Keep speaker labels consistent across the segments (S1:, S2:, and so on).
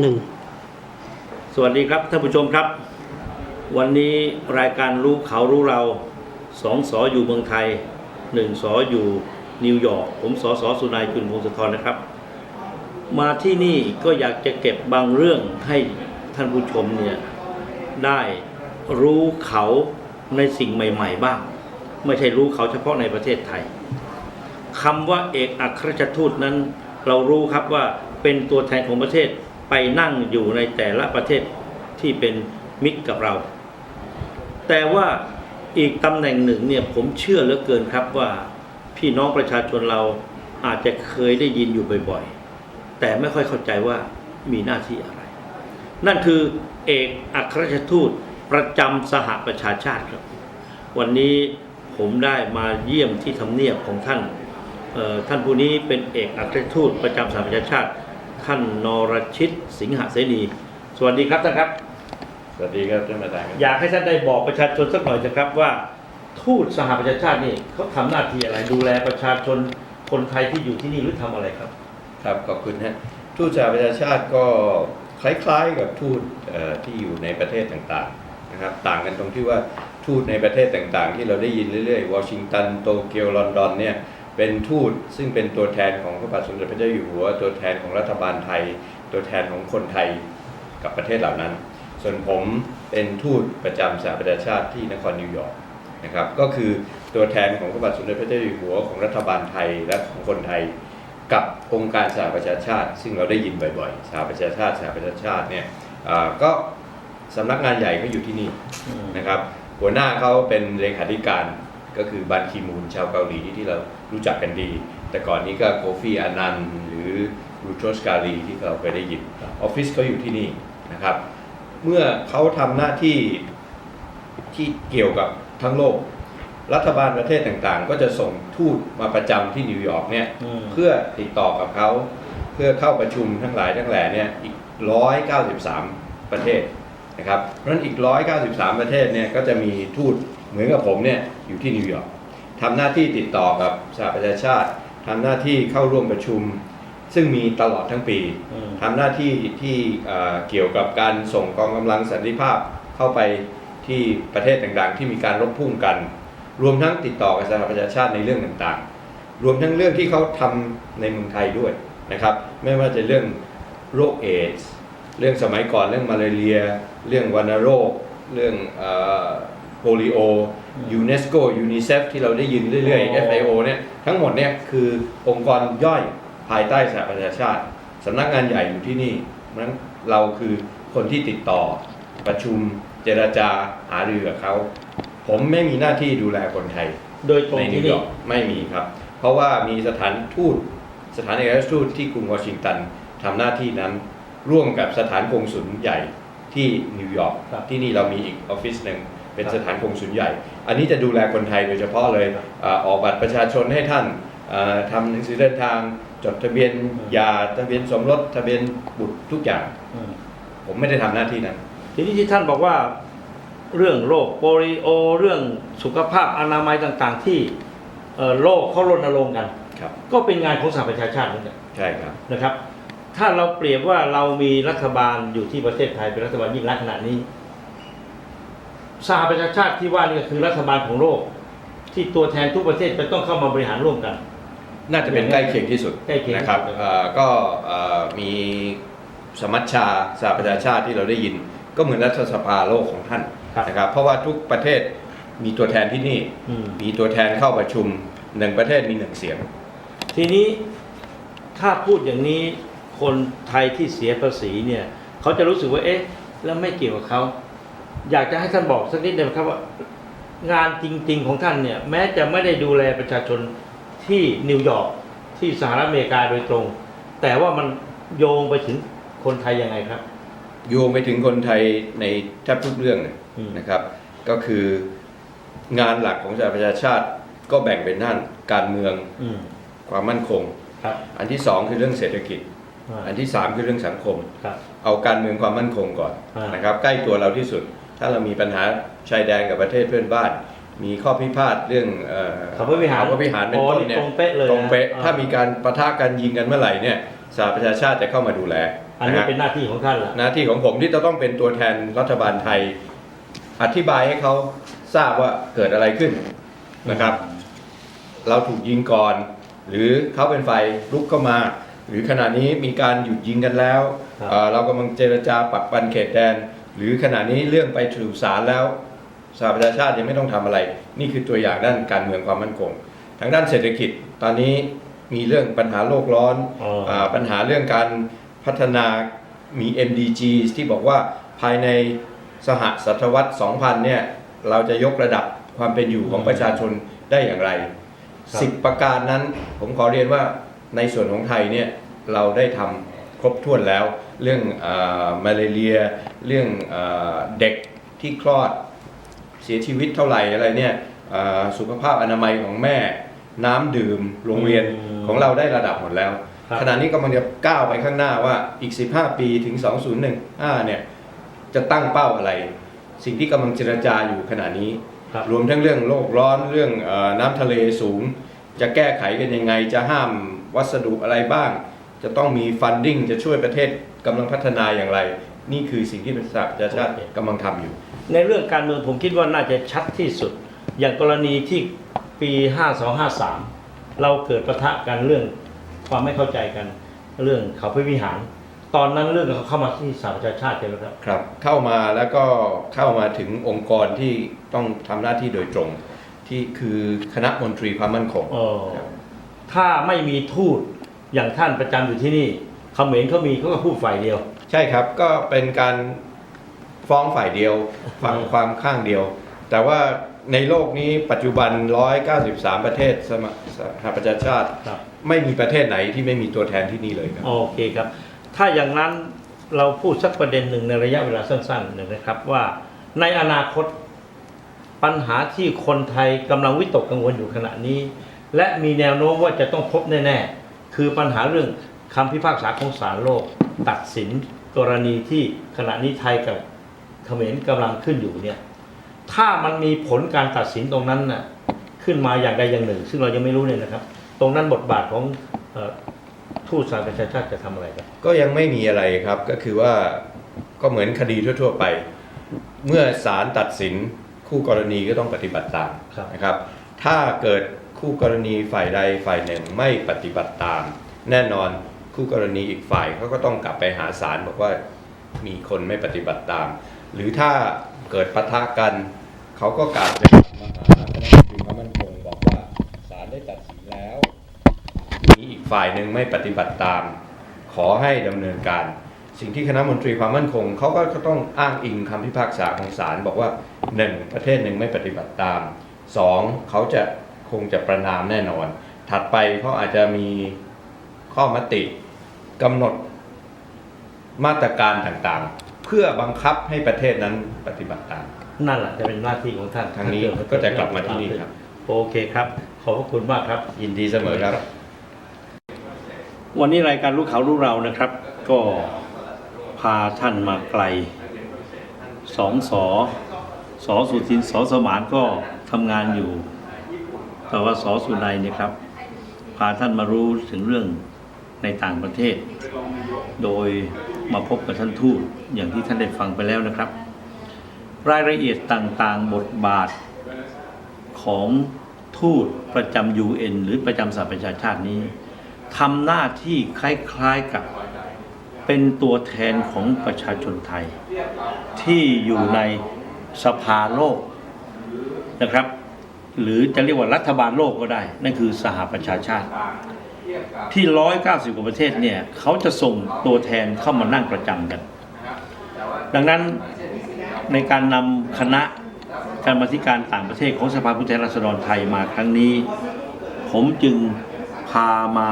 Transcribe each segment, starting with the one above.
S1: หนึ่ง
S2: สวัสดีครับท่านผู้ชมครับ วันนี้รายการรู้เขารู้เราสองสออยู่เมืองไทยหนึ่งสออยู่นิวยอร์กผมสอสอสุนัยจุนพงศธรนะครับ มาที่นี่ก็อยากจะเก็บบางเรื่องให้ท่านผู้ชมเนี่ยได้รู้เขาในสิ่งใหม่ ๆ บ้าง ไม่ใช่รู้เขาเฉพาะในประเทศไทยคำว่าเอกอัครราชทูตนั้น เรารู้ครับว่าเป็นตัวแทนของประเทศ ไปนั่งอยู่ในแต่ละประเทศที่เป็นมิตรกับเรา แต่ว่าอีกตำแหน่งหนึ่งเนี่ยผมเชื่อเหลือเกินครับว่าพี่น้องประชาชนเราอาจจะเคยได้ยินอยู่บ่อยๆ แต่ไม่ค่อยเข้าใจว่ามีหน้าที่อะไร นั่นคือเอกอัครราชทูตประจำสหประชาชาติครับ วันนี้ผมได้มาเยี่ยมที่ทำเนียบของท่านท่านผู้นี้เป็นเอกอัครราชทูตประจำสหประชาชาติ ท่านนรชิตสิงหเสนี สวัสดีครับท่านครับ
S3: สวัสดีครับท่านประธานครับ
S2: อยากให้ท่านได้บอกประชาชนสักหน่อยนะครับว่า ทูตสหประชาชาตินี่เขาทำหน้าที่อะไรดูแลประชาชนคนไทยที่อยู่ที่นี่หรือทำอะไรครับ
S3: ครับขอบคุณฮะทูตสหประชาชาติก็คล้ายๆกับทูตเอ่อที่อยู่ในประเทศต่างๆนะครับ ต่างกันตรงที่ว่าทูตในประเทศต่างๆ ที่เราได้ยินเรื่อยๆวอชิงตันโตเกียวลอนดอนเนี่ย เป็นทูตซึ่งเป็นตัวแทนของพระบาทสมเด็จพระเจ้าอยู่หัว ตัวแทนของรัฐบาลไทย ตัวแทนของคนไทยกับประเทศเหล่านั้น ส่วนผมเป็นทูตประจำสหประชาชาติที่นครนิวยอร์กนะครับก็คือตัวแทนของพระบาทสมเด็จพระเจ้าอยู่หัวของรัฐบาลไทยและของคนไทย กับองค์การสหประชาชาติ ซึ่งเราได้ยินบ่อยๆสหประชาชาติสหประชาชาติเนี่ยอ่าก็สำนักงานใหญ่ก็อยู่ที่นี่นะครับหัวหน้าเขาเป็นเลขาธิการก็คือบันคีมูนชาวเกาหลีที่เรา รู้จักกันดี แต่ก่อนนี้ก็โคฟีอานันต์หรือรูโทสกาลีที่เราเคยได้ยินออฟฟิศเขาอยู่ที่นี่นะครับ เมื่อเขาทำหน้าที่ที่เกี่ยวกับทั้งโลก รัฐบาลประเทศต่างๆ ก็จะส่งทูตมาประจำที่นิวยอร์กเนี่ย
S2: อืม
S3: เพื่อติดต่อกับเขาเพื่อเข้าประชุมทั้งหลายทั้งแหล่เนี่ยอีก 193 ประเทศนะครับ เพราะฉะนั้นอีก 193 ประเทศเนี่ยก็จะมีทูตเหมือนกับผมเนี่ยอยู่ที่นิวยอร์ก ทำหน้าที่ติดต่อกับสหประชาชาติทำหน้าที่เข้าร่วมประชุม ซึ่งมีตลอดทั้งปี
S2: อืม
S3: ทำหน้าที่ที่เอ่อเกี่ยวกับการส่งกองกำลังสันติภาพเข้าไปที่ประเทศต่างๆ ที่มีการรบพุ่งกัน รวมทั้งติดต่อกับสหประชาชาติในเรื่องต่างๆ รวมทั้งเรื่องที่เขาทำในเมืองไทยด้วยนะครับ ไม่ว่าจะเรื่องโรคเอดส์เรื่องสมัยก่อนเรื่องมาลาเรีย เรื่องวัณโรค เรื่องโปลิโอ ยูเนสโกยูนิเซฟที่เราได้ยินเรื่อย
S2: อ๋อ
S3: ๆ FAO เนี่ยทั้งหมดเนี่ยคือองค์กรย่อยภายใต้สหประชาชาติสำนักงานใหญ่อยู่ที่นี่เพราะฉะนั้นเราคือคนที่ติดต่อประชุมเจรจาหารือกับเขาผมไม่มีหน้าที่ดูแลคนไทย
S2: โดยตรง
S3: ในนิ
S2: ที่
S3: วย
S2: นี่
S3: อร์กไม่มีครับ เพราะว่ามีสถานทูตสถานเอกอัครราชทูตที่กรุงวอชิงตันทำหน้าที่นั้น ร่วมกับสถานกงสุลใหญ่ที่นิวยอร์ก
S2: ครับ
S3: ที่นี่เรามีอีกออฟฟิศหนึ่ง เป็น
S2: ครับ
S3: สถานกงสุลใหญ่ อันนี้จะดูแลคนไทยโดยเฉพาะเลย
S2: ครับ
S3: อ่าออกบัตรประชาชนให้ท่านอ่าทำหนังสือเดินทาง จดทะเบียน
S2: อืม
S3: หย่าทะเบียนสมรสทะเบียนบุตรทุกอย่าง
S2: อืม
S3: ผมไม่ได้ทำหน้าที่นั้น
S2: ทีนี้ที่ท่านบอกว่าเรื่องโรคโปลิโอ เรื่องสุขภาพอนามัยต่างๆ ที่เอ่อโลกเขารณรงค์กัน
S3: ครับ
S2: ก็เป็นงานของสหประชาชาติเหมือนกัน
S3: ใช่ครับ
S2: นะครับ ถ้าเราเปรียบว่าเรามีรัฐบาลอยู่ที่ประเทศไทยเป็นรัฐบาลยิ่งรักษณ์ขนาดนี้ สหประชาชาติที่ว่านี่ก็คือรัฐบาลของโลก ที่ตัวแทนทุกประเทศจะต้องเข้ามาบริหารร่วมกัน
S3: น่าจะเป็นใกล้เคียงที่สุด
S2: ใกล้เคียงที่สุด
S3: นะครับเอ่อก็เอ่อมีสมัชชาสหประชาชาติที่เราได้ยิน ก็เหมือนรัฐสภาโลกของท่าน
S2: ครับ
S3: นะครับ เพราะว่าทุกประเทศมีตัวแทนที่นี่
S2: อืม
S3: มีตัวแทนเข้าประชุมหนึ่งประเทศมีหนึ่งเสียง
S2: ทีนี้ถ้าพูดอย่างนี้คนไทยที่เสียภาษีเนี่ยเขาจะรู้สึกว่าเอ๊ะ แล้วไม่เกี่ยวกับเขา อยากจะให้ท่านบอกสักนิดได้ไหมครับว่างานจริง ๆ ของท่านเนี่ย แม้จะไม่ได้ดูแลประชาชนที่นิวยอร์กที่สหรัฐอเมริกาโดยตรง แต่ว่ามันโยงไปถึงคนไทยยังไงครับ
S3: โยงไปถึงคนไทยในแทบทุกเรื่องเลย
S2: อืม
S3: นะครับ ก็คืองานหลักของสหประชาชาติก็แบ่งเป็นด้านการเมือง
S2: อืม
S3: ความมั่นคง
S2: ครับ
S3: อันที่สองคือเรื่องเศรษฐกิจ
S2: อ่า
S3: อันที่สามคือเรื่องสังคม
S2: ครับ
S3: เอาการเมืองความมั่นคงก่อน
S2: อ่าน
S3: นะครับ ใกล้ตัวเราที่สุด ถ้าเรามีปัญหาชายแดนกับประเทศเพื่อนบ้าน มีข้อพิพาทเรื่องเอ่อ
S2: เขาพระวิหาร
S3: เขาพระวิหารเป็น
S2: โอ้
S3: ต้น
S2: นี่
S3: เนี่ย
S2: ตรงเป๊ะเลยนะ
S3: ตรงเป๊ะ
S2: อ่า
S3: ถ้ามีการประทะกันยิงกันเมื่อไหร่เนี่ยสหประชาชาติจะเข้ามาดูแล
S2: อันนี้ะ
S3: ฮะ
S2: เป็นหน้าที่ของท่านละ
S3: หน้าที่ของผมที่จะต้องเป็นตัวแทนรัฐบาลไทย อธิบายให้เขาทราบว่าเกิดอะไรขึ้นนะครับ เราถูกยิงก่อน หรือเขาเป็นฝ่ายลุกเข้ามา หรือขณะนี้มีการหยุดยิงกันแล้ว
S2: ครับ
S3: เอ่อเรากำลังเจรจาปักปันเขตแดน หรือขณะนี้เรื่องไปถูกศาลแล้วสหประชาชาติยังไม่ต้องทำอะไร นี่คือตัวอย่างด้านการเมืองความมั่นคง ทางด้านเศรษฐกิจตอนนี้มีเรื่องปัญหาโลกร้อน
S2: อ๋ออ่า
S3: ปัญหาเรื่องการพัฒนามี MDG ที่บอกว่าภายในสหศตวรรษ 2000 เนี่ย เราจะยกระดับความเป็นอยู่ของประชาชนได้อย่างไร
S2: ครับ
S3: สิบประการนั้นผมขอเรียนว่าในส่วนของไทยเนี่ย เราได้ทำครบถ้วนแล้ว เรื่องอามาเลเรีย เรื่องอาเด็กที่คลอดเสียชีวิตเท่าไหร่อะไรเนี่ยอ่าสุขภาพอนามัยของแม่ น้ำดื่มโรงเรียน
S2: อืม
S3: ของเราได้ระดับหมดแล้ว
S2: ครับ
S3: ขณะนี้กำลังจะก้าวไปข้างหน้าว่าอีก 15 ปีถึง 2015เนี่ยจะตั้งเป้าอะไร สิ่งที่กำลังเจรจาอยู่ขณะนี้
S2: ครับ
S3: รวมทั้งเรื่องโลกร้อนเรื่องเออน้ำทะเลสูง จะแก้ไขกันยังไงจะห้ามวัสดุอะไรบ้าง จะต้องมีฟันดิ้งจะช่วยประเทศ กำลังพัฒนาอย่างไร นี่คือสิ่งที่สหประชาชาติกำลังทำอยู่
S2: ในเรื่องการเมืองผมคิดว่าน่าจะชัดที่สุด อย่างกรณีที่ปี 5253 เราเกิดปะทะกันเรื่องความไม่เข้าใจกันเรื่องเขาพระวิหาร ตอนนั้นเรื่องเขาเข้ามาที่สหประชาชาติใช่ไหมครับ
S3: ครับ เข้ามาแล้วก็เข้ามาถึงองค์กรที่ต้องทำหน้าที่โดยตรง ที่คือคณะมนตรีความมั่นคง
S2: เออถ้าไม่มีทูตอย่างท่านประจำอยู่ที่นี่ เขมรเขามีเขาก็พูดฝ่ายเดียว
S3: ใช่ครับก็เป็นการฟ้องฝ่ายเดียวฟังความข้างเดียว แต่ว่าในโลกนี้ปัจจุบัน 193 ประเทศสมสหประชาชาติ
S2: ครับ
S3: ไม่มีประเทศไหนที่ไม่มีตัวแทนที่นี่เลยครับ
S2: โอเคครับ ถ้าอย่างนั้นเราพูดสักประเด็นหนึ่งในระยะเวลาสั้นๆหนึ่งนะครับว่าในอนาคตปัญหาที่คนไทยกำลังวิตกกังวลอยู่ขณะนี้ และมีแนวโน้มว่าจะต้องพบแน่ๆ คือปัญหาเรื่อง คำพิพากษาของศาลโลก ตัดสินกรณีที่ขณะนี้ไทยกับเขมรกำลังขึ้นอยู่เนี่ยถ้ามันมีผลการตัดสินตรงนั้นน่ะขึ้นมาอย่างใดอย่างหนึ่ง ซึ่งเรายังไม่รู้เนี่ยนะครับ ตรงนั้นบทบาทของเอ่อทูตสหประชาชาติจะทำอะไรครับ
S3: ก็ยังไม่มีอะไรครับก็คือว่าก็เหมือนคดีทั่ว ๆ ไป เมื่อศาลตัดสินคู่กรณีก็ต้องปฏิบัติตาม
S2: ครับ
S3: นะครับ ถ้าเกิดคู่กรณีฝ่ายใดฝ่ายหนึ่งไม่ปฏิบัติตาม แน่นอน คู่กรณีอีกฝ่ายเขาก็ต้องกลับไปหาศาลบอกว่ามีคนไม่ปฏิบัติตาม หรือถ้าเกิดปะทะกัน เขาก็กลับไปมาหาคณะมนตรีความมั่นคงบอกว่าศาลได้ตัดสินแล้วมีอีกฝ่ายหนึ่งไม่ปฏิบัติตาม ขอให้ดำเนินการ สิ่งที่คณะมนตรีความมั่นคงเขาก็ต้องอ้างอิงคำพิพากษาของศาลบอกว่า 1. ประเทศหนึ่งไม่ปฏิบัติตาม 2. เขาจะคงจะประนามแน่นอน ถัดไปเขาอาจจะมีข้อมติ กำหนดมาตรการต่างๆ เพื่อบังคับให้ประเทศนั้นปฏิบัติตาม
S2: นั่นแหละจะเป็นหน้าที่ของท่าน
S3: ทางนี้
S2: ถ้เด
S3: ก็จะกลับมาที่นี่ครับ
S2: โอเคครับ ขอบพระคุณมากครับ
S3: ยินดีเสมอครับ
S2: วันนี้รายการรู้เขารู้เรานะครับ ก็พาท่านมาไกลสองสอสอสุทินสอสมานก็ทำงานอยู่ แต่ว่าสอสุนัยเนี่ยครับ พาท่านมารู้ถึงเรื่อง ในต่างประเทศ โดยมาพบกับท่านทูตอย่างที่ท่านได้ฟังไปแล้วนะครับ รายละเอียดต่างๆ บทบาทของทูตประจำ UN หรือประจำสหประชาชาตินี้ทำหน้าที่คล้ายๆกับเป็นตัวแทนของประชาชนไทย ที่อยู่ในสภาโลกนะครับ หรือจะเรียกว่ารัฐบาลโลกก็ได้ นั่นคือสหประชาชาติ ที่190กว่าประเทศเนี่ยเขาจะส่งตัวแทนเข้ามานั่งประจำกัน ดังนั้นในการนำคณะการมาธิการต่างประเทศของสภาผู้แทนราษฎรไทยมาครั้งนี้ ผมจึงพามา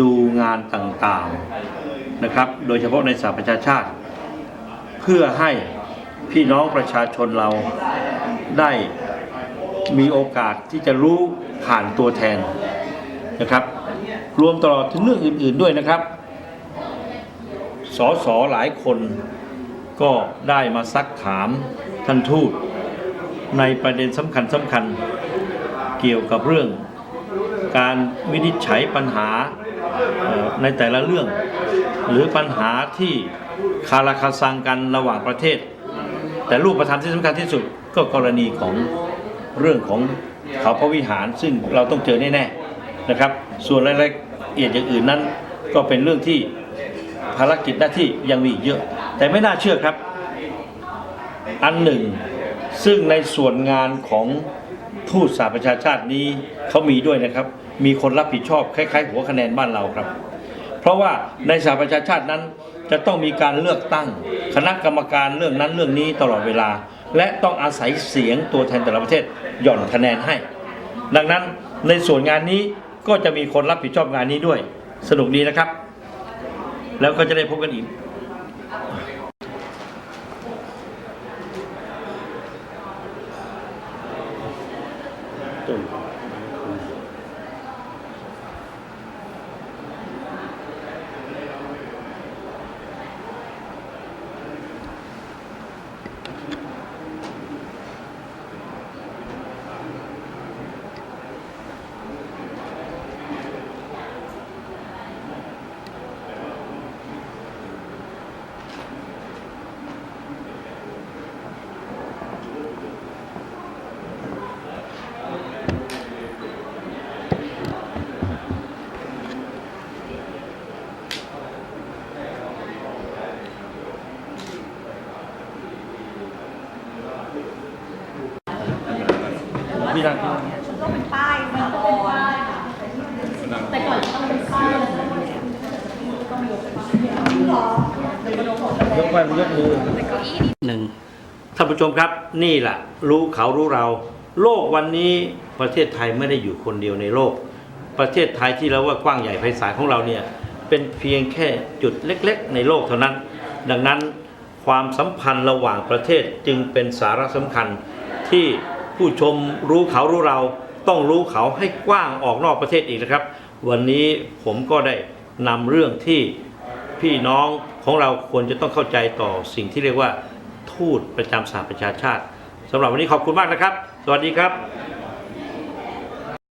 S2: ดูงานต่างๆนะครับ โดยเฉพาะในสหประชาชาติ เพื่อให้พี่น้องประชาชนเราได้มีโอกาสที่จะรู้ผ่านตัวแทนนะครับ รวมตลอดถึงเรื่องอื่น ๆด้วยนะครับสอสอหลายคนก็ได้มาซักถามท่านทูตในประเด็นสำคัญสำคัญเกี่ยวกับเรื่อง การวินิจฉัยปัญหาในแต่ละเรื่อง หรือปัญหาที่คาราคาซังกันระหว่างประเทศ แต่รูปธรรมที่สำคัญที่สุดก็กรณีของเรื่องของเขาพระวิหารซึ่งเราต้องเจอแน่ๆ นะครับ ส่วนรายละเอียดอย่างอื่นนั้น ก็เป็นเรื่องที่ภารกิจหน้าที่ยังมีอีกเยอะ แต่ไม่น่าเชื่อครับ อันหนึ่ง ซึ่งในส่วนงานของทูตสหประชาชาตินี้เขามีด้วยนะครับ มีคนรับผิดชอบคล้ายๆ หัวคะแนนบ้านเราครับ เพราะว่าในสหประชาชาตินั้นจะต้องมีการเลือกตั้ง คณะกรรมการเรื่องนั้นเรื่องนี้ตลอดเวลา และต้องอาศัยเสียงตัวแทนแต่ละประเทศหย่อนคะแนนให้ ดังนั้นในส่วนงานนี้ ก็จะมีคนรับผิดชอบงานนี้ด้วย สนุกดีนะครับ แล้วก็จะได้พบกันอีกต้นง
S1: ต้องเป็นป้ายมันก็เป็นป้ายแต่ก่อนต้องเป็นป้ายแล้วต้องยกหรอย
S2: กไปยกมือ
S1: แต่เก้าอี้
S2: หนึ่งท่านผู้ชมครับ นี่แหละรู้เขารู้เรา โลกวันนี้ประเทศไทยไม่ได้อยู่คนเดียวในโลก ประเทศไทยที่เราว่ากว้างใหญ่ไพศาลของเราเนี่ยเป็นเพียงแค่จุดเล็ก ๆ ในโลกเท่านั้น ดังนั้นความสัมพันธ์ระหว่างประเทศจึงเป็นสาระสำคัญที่ผู้ชมรู้เขารู้เรา ต้องรู้เขาให้กว้างออกนอกประเทศอีกนะครับ วันนี้ผมก็ได้นำเรื่องที่พี่น้องของเราควรจะต้องเข้าใจต่อสิ่งที่เรียกว่าทูตประจำสหประชาชาติสำหรับวันนี้ขอบคุณมากนะครับ สวัสดีครับ